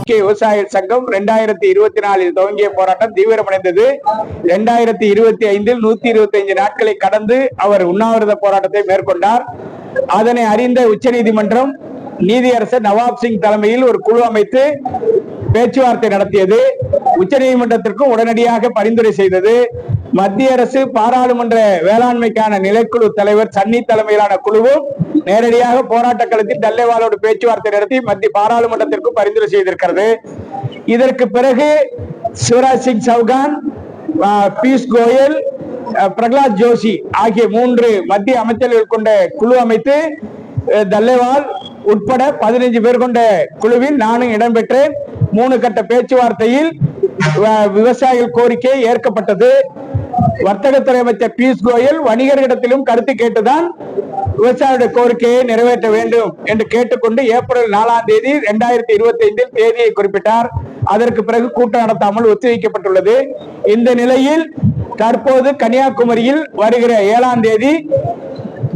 ஐக்கிய விவசாய சங்கம் ரெண்டாயிரத்தி இருபத்தி நாலில் துவங்கிய போராட்டம் தீவிரமடைந்தது. ரெண்டாயிரத்தி இருபத்தி ஐந்தில் நூத்தி இருபத்தி ஐந்து நாட்களை கடந்து அவர் உண்ணாவிரத போராட்டத்தை மேற்கொண்டார். அதனை அறிந்த உச்ச நீதிமன்றம் நீதியரசர் நவாப் சிங் தலைமையில் ஒரு குழு அமைத்து பேச்சுவார்த்தை நடத்தியது. உச்ச நீதிமன்றத்திற்கும் உடனடியாக பரிந்துரை செய்தது. மத்திய அரசு பாராளுமன்ற வேளாண்மைக்கான நிலைக்குழு தலைவர் சன்னி தலைமையிலான குழுவும் நேரடியாக போராட்ட களத்தில் டல்லேவாலோடு பேச்சுவார்த்தை நடத்தி மத்திய பாராளுமன்றத்திற்கும் பரிந்துரை செய்திருக்கிறது. இதற்கு பிறகு சிவராஜ் சிங் சவுகான் பியூஷ் கோயல் பிரகலாத் ஜோஷி ஆகிய மூன்று மத்திய அமைச்சர்கள் கொண்ட குழு அமைத்து அஹ், தல்லேவால் உட்பட பதினைஞ்சு பேர் கொண்ட குழுவில் நானும் இடம்பெற்றேன். மூணு கட்ட பேச்சுவார்த்தையில் விவசாயிகள் கோரிக்கை ஏற்கப்பட்டது. வர்த்தகத்துறை அமைச்சர் பியூஷ் கோயல் வணிகர்களிடத்திலும் கருத்து கேட்டுதான் விவசாயிகளுடைய கோரிக்கையை நிறைவேற்ற வேண்டும் என்று கேட்டுக்கொண்டு ஏப்ரல் நாலாம் தேதி இரண்டாயிரத்தி இருபத்தி ஐந்தில் தேதியை குறிப்பிட்டார். அதற்கு பிறகு கூட்டம் நடத்தாமல் ஒத்திவைக்கப்பட்டுள்ளது. இந்த நிலையில் தற்போது கன்னியாகுமரியில் வருகிற ஏழாம் தேதி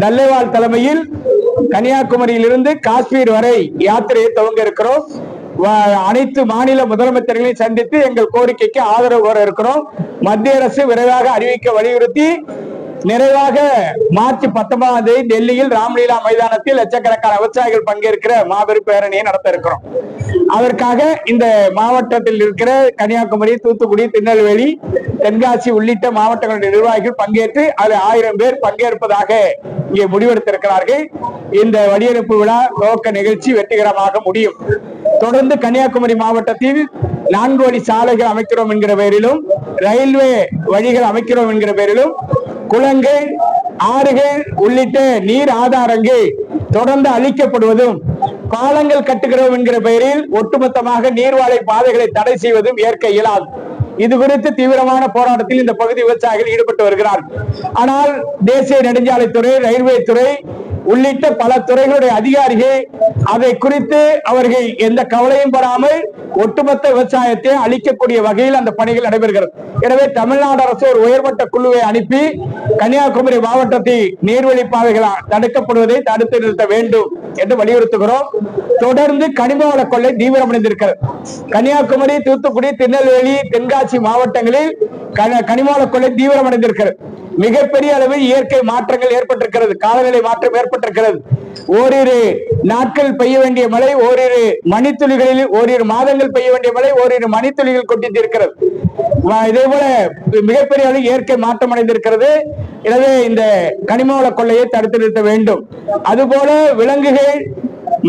தல்லைவால் தலைமையில் கன்னியாகுமரியிலிருந்து காஷ்மீர் வரை யாத்திரையை துவங்க இருக்கிறோம். அனைத்து மாநில முதலமைச்சர்களையும் சந்தித்து எங்கள் கோரிக்கைக்கு ஆதரவு கோர இருக்கிறோம். மத்திய அரசு விரைவாக அறிவிக்க வலியுறுத்தி நிறைவாக மார்ச் பத்தொன்பதாம் தேதி டெல்லியில் ராம்லீலா மைதானத்தில் லட்சக்கணக்கான விவசாயிகள் பங்கேற்கிற மாபெரும் பேரணியை நடத்த இருக்கிறோம். அதற்காக இந்த மாவட்டத்தில் இருக்கிற கன்னியாகுமரி தூத்துக்குடி திருநெல்வேலி தென்காசி உள்ளிட்ட மாவட்டங்களுடைய நிர்வாகிகள் பங்கேற்று அதில் ஆயிரம் பேர் பங்கேற்பதாக இங்கே முடிவெடுத்திருக்கிறார்கள். இந்த வடிவமைப்பு விழா துவக்க நிகழ்ச்சி வெற்றிகரமாக முடியும். தொடர்ந்து கன்னியாகுமரி மாவட்டத்தில் நான்கு வழி சாலைகள் அமைக்கிறோம் என்கிற பெயரிலும் ரயில்வே வழிகள் அமைக்கிறோம் என்கிற பெயரிலும் குளங்கள் ஆறுகள் உள்ளிட்ட நீர் ஆதாரங்கள் தொடர்ந்து அழிக்கப்படுவதும் பாலங்கள் கட்டுகிறோம் என்கிற பெயரில் ஒட்டுமொத்தமாக நீர்வாழை பாதைகளை தடை செய்வதும் ஏற்க இயலாது. இது குறித்து தீவிரமான போராட்டத்தில் இந்த பகுதி விவசாயிகள் ஈடுபட்டு வருகிறார் ஆனால் தேசிய நெடுஞ்சாலைத்துறை ரயில்வே துறை உள்ளிட்ட பல துறைகளுடைய அதிகாரிகள் அதை குறித்து அவர்கள் எந்த கவலையும் பெறாமல் ஒட்டுமொத்த விவசாயத்தை அளிக்கக்கூடிய வகையில் அந்த பணிகள் நடைபெறுகிறது. எனவே தமிழ்நாடு அரசு ஒரு உயர்மட்ட குழுவை அனுப்பி கன்னியாகுமரி மாவட்டத்தில் நீர்வழி பாதைகள் தடுக்கப்படுவதை தடுத்து நிறுத்த வேண்டும் என்று வலியுறுத்துகிறோம். தொடர்ந்து கனிம வள கொள்ளை தீவிரமடைந்திருக்கிறது. கன்னியாகுமரி தூத்துக்குடி திருநெல்வேலி தென்காசி மாவட்டங்களில் கனிம வள கொள்ளை தீவிரமடைந்திருக்கிறது. மிகப்பெரிய அளவில் இயற்கை மாற்றங்கள் ஏற்பட்டிருக்கிறது காலநிலை மாற்றம் ஏற்பட்டிருக்கிறது. ஓரிரு நாட்கள் பெய்ய வேண்டிய மழை ஓரிரு மணித்துளிகளில் ஓரிரு மாதங்கள் பெய்ய வேண்டிய மழை ஓரிரு மணித்துளிகள் கொட்டித்து இருக்கிறது இதே போல மிகப்பெரிய அளவில் இயற்கை மாற்றம் அடைந்திருக்கிறது. எனவே இந்த கனிம வள கொள்ளையை தடுத்து நிறுத்த வேண்டும். அதுபோல விலங்குகள்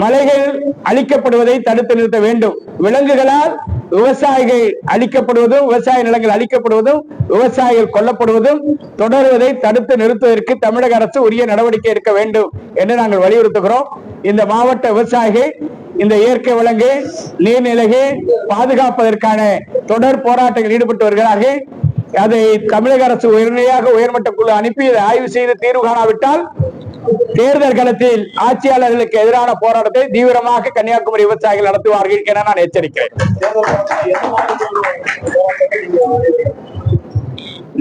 மலைகள் அழிக்கப்படுவதை தடுத்து நிறுத்த வேண்டும். விலங்குகளால் விவசாயிகள் அழிக்கப்படுவதும் விவசாய நிலங்கள் அழிக்கப்படுவதும் விவசாயிகள் கொல்லப்படுவதும் தொடருவதை தடுத்து நிறுத்துவதற்கு தமிழக அரசு உரிய நடவடிக்கை எடுக்க வேண்டும் என்று நாங்கள் வலியுறுத்துகிறோம். இந்த மாவட்ட விவசாயிகள் இந்த இயற்கை வழங்கு நீர்நிலைகள் பாதுகாப்பதற்கான தொடர் போராட்டங்கள் ஈடுபட்டு வருகிறார்கள். அதை தமிழக அரசு உடனடியாக உயர்மட்ட குழு அனுப்பி இதை ஆய்வு செய்து தீர்வு காணாவிட்டால் தேர்தல் களத்தில் ஆட்சியாளர்களுக்கு எதிரான போராட்டத்தை தீவிரமாக கன்னியாகுமரி விவசாயிகள் நடத்துவார்கள் என நான் எச்சரிக்கிறேன்.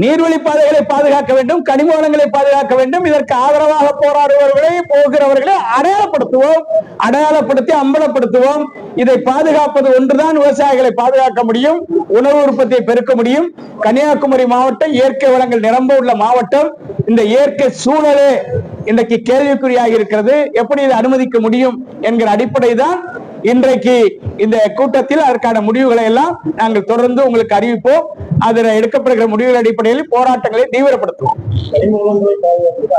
நீர்வழி பாதைகளை பாதுகாக்க வேண்டும் கனிம வளங்களை பாதுகாக்க வேண்டும். இதற்கு ஆதரவாக போராடுபவர்களை போகிறவர்களை அடையாளப்படுத்துவோம் அடையாளப்படுத்தி அம்பலப்படுத்துவோம். இதை பாதுகாப்பது ஒன்றுதான் விவசாயிகளை பாதுகாக்க முடியும் உணவு உற்பத்தியை பெருக்க முடியும். கன்னியாகுமரி மாவட்டம் இயற்கை வளங்கள் நிரம்ப உள்ள மாவட்டம். இந்த இயற்கை சூழலே இன்றைக்கு கேள்விக்குறியாக இருக்கிறது. எப்படி இதை அனுமதிக்க முடியும் என்கிற அடிப்படை தான் இன்றைக்கு இந்த கூட்டத்தில் அதற்கான முடிவுகளை எல்லாம் நாங்கள் தொடர்ந்து உங்களுக்கு அறிவிப்போம். அதில் எடுக்கப்படுகிற முடிவுகள் அடிப்படையில் போராட்டங்களை தீவிரப்படுத்துவோம்.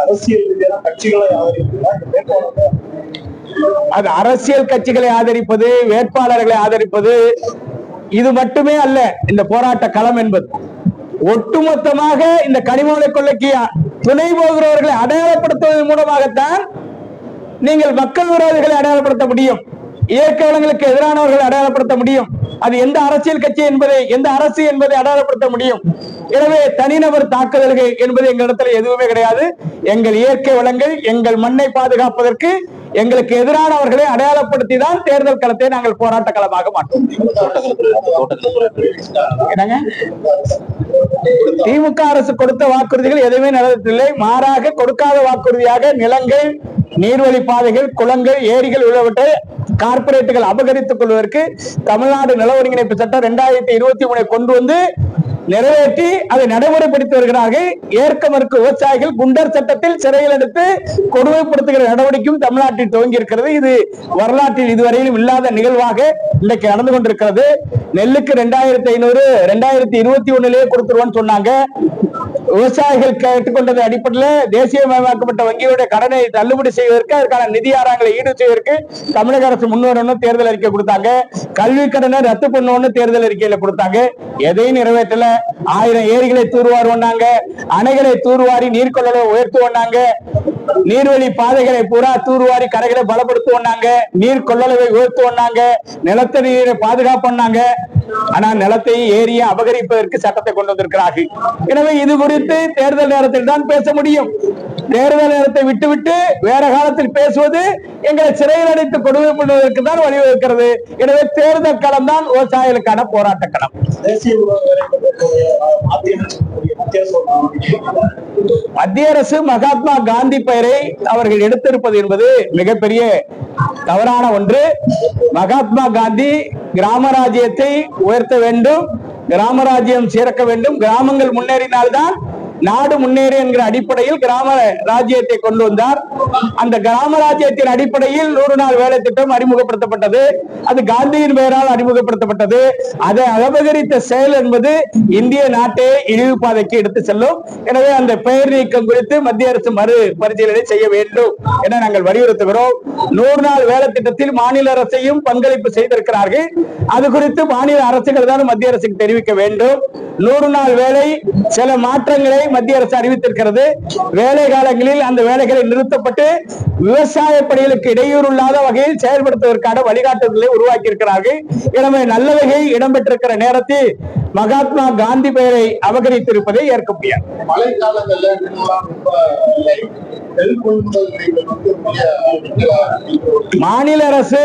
அரசியல் கட்சிகளை அது அரசியல் கட்சிகளை ஆதரிப்பது வேட்பாளர்களை ஆதரிப்பது இது மட்டுமே அல்ல இந்த போராட்ட களம் என்பது. ஒட்டுமொத்தமாக இந்த கனிமவள கொள்ளைக்கு துணை போகிறவர்களை அடையாளப்படுத்துவதன் மூலமாகத்தான் நீங்கள் மக்கள் விரோதிகளை அடையாளப்படுத்த முடியும். இயற்கை வளங்களுக்கு அடையாளப்படுத்த முடியும். அது எந்த அரசியல் கட்சி என்பதை எந்த அரசு என்பதை அடையாளப்படுத்த முடியும். எனவே தனிநபர் தாக்குதல்கள் என்பது எங்களிடத்தில் எதுவுமே கிடையாது. எங்கள் இயற்கை வளங்கள் எங்கள் மண்ணை பாதுகாப்பதற்கு எங்களுக்கு எதிரானவர்களை அடையாளப்படுத்தி தான் தேர்தல் களத்தை நாங்கள் போராட்ட களமாக மாட்டோம் என்னங்க? திமுக அரசு கொடுத்த வாக்குறுதிகள் எதுவுமே நடந்ததில்லை மாறாக கொடுக்காத வாக்குறுதியாக நிலங்கள் நீர்வழி பாதைகள் குளங்கள் ஏரிகள் உள்ளவற்றை கார்பரேட்டுகள் அபகரித்துக் கொள்வதற்கு தமிழ்நாடு நில ஒருங்கிணைப்பு சட்டம் இரண்டாயிரத்தி இருபத்தி மூணை கொண்டு வந்து நிறைவேற்றி அதை நடைமுறைப்படுத்தி வருகிறார்கள். ஏற்க மறுக்க விவசாயிகள் குண்டர் சட்டத்தில் சிறையில் எடுத்து கொடுமைப்படுத்துகிற நடவடிக்கையும் தமிழ்நாட்டில் துவங்கி இருக்கிறது இது வரலாற்றில் இதுவரையிலும் இல்லாத நிகழ்வாக இன்றைக்கு நடந்து கொண்டிருக்கிறது. நெல்லுக்கு ரெண்டாயிரத்தி ஐநூறு ரெண்டாயிரத்தி இருபத்தி ஒண்ணுலயே கொடுத்துருவோம்னு சொன்னாங்க. விவசாயிகள் கேட்டுக்கொண்டது அடிப்படையில் தேசியமயமாக்கப்பட்ட வங்கியுடைய கடனை தள்ளுபடி செய்வதற்கு அதற்கான நிதி ஆறாங்களை ஈடு செய்வதற்கு தமிழக அரசு முன்வரணும் தேர்தல் அறிக்கை கொடுத்தாங்க. கல்வி கடனை ரத்து பண்ணணும்னு தேர்தல் அறிக்கையில கொடுத்தாங்க. எதையும் நிறைவேற்றல. ஆயிரம் ஏரிகளை தூர்வாருவனாங்க அணைகளை தூர்வாரி நீர்கொள்ளலை உயர்த்துவனாங்க நீர்வழி பாதைகளை பூரா தூர்வாரி கரைகளை பலப்படுத்துவனாங்க நீர் கொள்ளளவை உயர்த்துவனாங்க நிலத்தடி நீரை பாதுகாப்பு ஆனா நிலத்தை ஏரியை அபகரிப்பதற்கு சட்டத்தை கொண்டு வந்திருக்கிறார்கள். எனவே இது குறித்து தேர்தல் நேரத்தில் தான் பேச முடியும். தேர்தல் நேரத்தை விட்டுவிட்டு வேற காலத்தில் பேசுவது எங்களை சிறையில் அடைத்து கொடுமை பண்ணுவதற்கு தான் வழிவகுக்கிறது. எனவே தேர்தல் களம் தான் விவசாயிகளுக்கான போராட்ட களம். மத்திய அரசு மகாத்மா காந்தி பெயரை அவர்கள் எடுத்திருப்பது என்பது மிகப்பெரிய தவறான ஒன்று. மகாத்மா காந்தி கிராம ராஜ்யத்தை உயர்த்த வேண்டும் கிராம ராஜ்யம் சீரக்க வேண்டும். கிராமங்கள் முன்னேறினால்தான் நாடு முன்னேறு என்கிற அடிப்படையில் கிராம ராஜ்யத்தை கொண்டு வந்தார். அந்த கிராம ராஜ்யத்தின் அடிப்படையில் நூறு நாள் வேலை திட்டம் அறிமுகப்படுத்தப்பட்டது. அது காந்தியின் பெயரால் அறிமுகப்படுத்தப்பட்டது. அதை அபகரித்த செயல் என்பது இந்திய நாட்டை இழிவு பாதைக்கு எடுத்து செல்லும். எனவே அந்த பெயர் நீக்கம் குறித்து மத்திய அரசு மறு பரிசீலனை செய்ய வேண்டும் என நாங்கள் வலியுறுத்துகிறோம். நூறு நாள் வேலை திட்டத்தில் மாநில அரசையும் பங்களிப்பு செய்திருக்கிறார்கள். அது குறித்து மாநில அரசுகள் தான் மத்திய அரசுக்கு தெரிவிக்க வேண்டும். நூறு நாள் வேலை சில மாற்றங்களை மத்திய அரசு அறிவித்திருக்கிறது வேலை காலங்களில் அந்த வேலைகளை நிறுத்தப்பட்டு விவசாய பணிகளுக்கு இடையூறு இல்லாத வகையில் செயல்படுத்துவதற்கான வழிகாட்டுதலை உருவாக்கி இருக்கிறார்கள் எனவே நல்ல வகை இடம்பெற்றிருக்கிற நேரத்தில் மகாத்மா காந்தி பெயரை அபகரித்திருப்பதை ஏற்க முடியாது. மாநில அரசு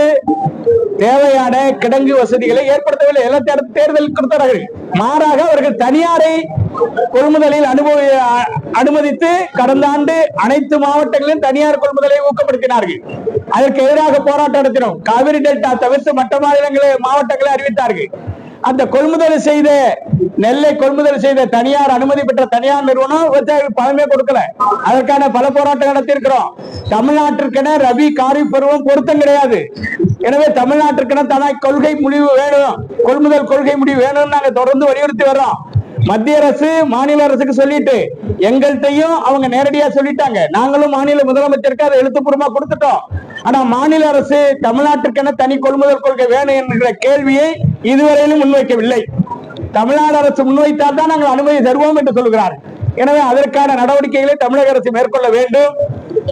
தேவையான கிடங்கு வசதிகளை ஏற்படுத்தவில்லை. எல்லாத்தையும் அடுத்து தேர்தல் கொடுத்தார்கள். மாறாக அவர்கள் தனியாரை கொள்முதலில் அனுபவ அனுமதித்து கடந்த ஆண்டு அனைத்து மாவட்டங்களிலும் தனியார் கொள்முதலை ஊக்கப்படுத்தினார்கள். அதற்கு எதிராக போராட்டம் நடத்தினோம். காவிரி டெல்டா தவிர்த்து மற்ற மாநிலங்களை மாவட்டங்களை அறிவித்தார்கள். அந்த கொள்முதல் செய்த நெல்லை கொள்முதல் செய்த தனியார் அனுமதி பெற்ற தனியார் நிறுவனம் விவசாயிகள் பலமே கொடுக்கல. அதற்கான பல போராட்டம் நடத்தியிருக்கிறோம். தமிழ்நாட்டிற்கென ரவி காரி பருவம் பொருத்தம் கிடையாது. எனவே தமிழ்நாட்டிற்கென தன கொள்கை முடிவு வேணும். கொள்முதல் கொள்கை முடிவு வேணும்னு நாங்க தொடர்ந்து வலியுறுத்தி வர்றோம். மத்திய அரசு மாநில அரசுக்கு சொல்லிட்டு எங்கள்கிட்டையும் அவங்க நேரடியா சொல்லிட்டாங்க. நாங்களும் மாநில முதலமைச்சருக்கு அதை எழுத்துப்பூர்வமா கொடுத்துட்டோம். ஆனா மாநில அரசு தமிழ்நாட்டிற்கென தனி கொள்முதல் கொள்கை வேணும் என்கிற கேள்வியை இதுவரையிலும் முன்வைக்கவில்லை. தமிழ்நாடு அரசு முன்வைத்தால் தான் நாங்கள் அனுமதி தருவோம் என்று சொல்கிறார். எனவே அதற்கான நடவடிக்கைகளை தமிழக அரசு மேற்கொள்ள வேண்டும்.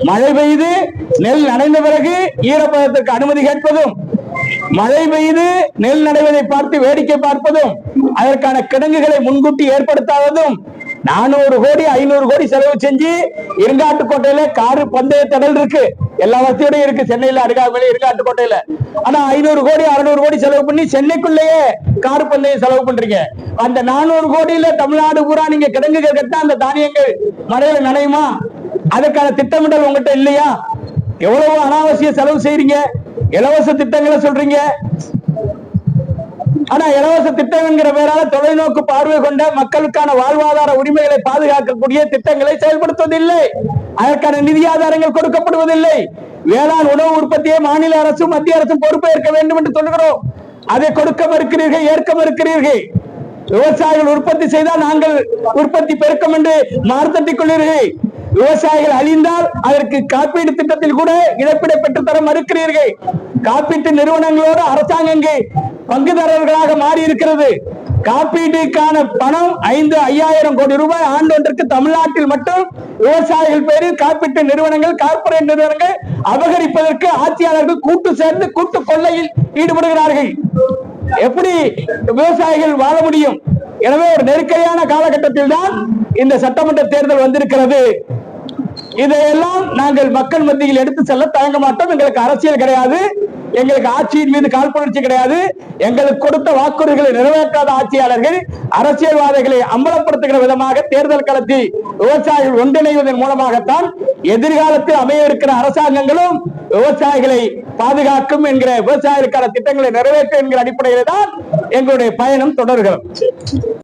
மழை பெய்து நெல் நனைந்த பிறகு ஈரப்பதத்திற்கு அனுமதி கேட்பதும் மழை பெய்து நெல் நடைவதை பார்த்து வேடிக்கை பார்ப்பதும் அதற்கான கிடங்குகளை முன்கூட்டி ஏற்படுத்தாததும் நானூறு கோடி ஐநூறு கோடி செலவு செஞ்சு இருங்காட்டுக்கோட்டையில காரு பந்தய தடல் இருக்கு. எல்லா வசதியோடய இருக்கு. சென்னையில அருகாமையில இருங்காட்டுக்கோட்டையில. ஆனா ஐநூறு கோடி அறுநூறு கோடி செலவு பண்ணி சென்னைக்குள்ளேயே கார் பந்தயம் செலவு பண்றீங்க. அந்த நானூறு கோடியில தமிழ்நாடு பூரா நீங்க கிடங்குகள் கட்ட அந்த தானியங்கள் மழையில நனையுமா? அதுக்கான திட்டமிடல் உங்ககிட்ட இல்லையா? எவ்வளவு அனாவசிய செலவு செய்யறீங்க இலவச திட்டங்களை சொல்றீங்க? ஆனா இலவச திட்டம் என்கிற பேரால தொலைநோக்கு பார்வை கொண்ட மக்களுக்கான வாழ்வாதார உரிமைகளை பாதுகாக்கக்கூடிய திட்டங்களை செயல்படுத்துவதில்லை. அதற்கான நிதி ஆதாரங்கள் கொடுக்கப்படுவதில்லை. வேளாண் உணவு உற்பத்தியை மாநில அரசும் மத்திய அரசும் பொறுப்பேற்க வேண்டும் என்று சொல்லுகிறோம். அதை கொடுக்க மறுக்கிறீர்கள் ஏற்க மறுக்கிறீர்கள். விவசாயிகள் உற்பத்தி செய்தால் நாங்கள் உற்பத்தி பெருக்கம் என்று மார்த்தட்டிக் கொள்கிறீர்கள். விவசாயிகள் அழிந்தால் அதற்கு காப்பீடு திட்டத்தில் கூட இழப்பீடை பெற்றுத்தர மறுக்கிறீர்கள். காப்பீட்டு நிறுவனங்களோடு அரசாங்கங்கள் பங்குதாரர்களாக மாறி இருக்கிறது காப்பீட்டுக்கான பணம் ஐந்து ஐயாயிரம் கோடி ரூபாய் ஆண்டொன்றுக்கு தமிழ்நாட்டில் மட்டும் விவசாயிகள் பேரில் காப்பீட்டு நிறுவனங்கள் கார்ப்பரேட் நிறுவனங்கள் அபகரிப்பதற்கு ஆட்சியாளர்கள் கூட்டு சேர்ந்து கூட்டு கொள்ளையில் ஈடுபடுகிறார்கள். எப்படி விவசாயிகள் வாழ முடியும்? எனவே ஒரு நெருக்கடியான காலகட்டத்தில் தான் இந்த சட்டமன்ற தேர்தல் வந்திருக்கிறது. இதையெல்லாம் நாங்கள் மக்கள் மத்தியில் எடுத்து செல்ல தயங்க மாட்டோம். எங்களுக்கு அரசியல் கிடையாது. எங்களுக்கு ஆட்சியின் மீது காழ்ப்புணர்ச்சி கிடையாது. எங்களுக்கு கொடுத்த வாக்குறுதிகளை நிறைவேற்றாத ஆட்சியாளர்கள் அரசியல்வாதிகளை அம்பலப்படுத்துகிற விதமாக தேர்தல் களத்தில் விவசாயிகள் ஒன்றிணைவதன் மூலமாகத்தான் எதிர்காலத்தில் அமைய இருக்கிற அரசாங்கங்களும் விவசாயிகளை பாதுகாக்கும் என்கிற விவசாயிகளுக்கான திட்டங்களை நிறைவேற்றும் என்கிற அடிப்படையில் தான் எங்களுடைய பயணம் தொடர்கிறது.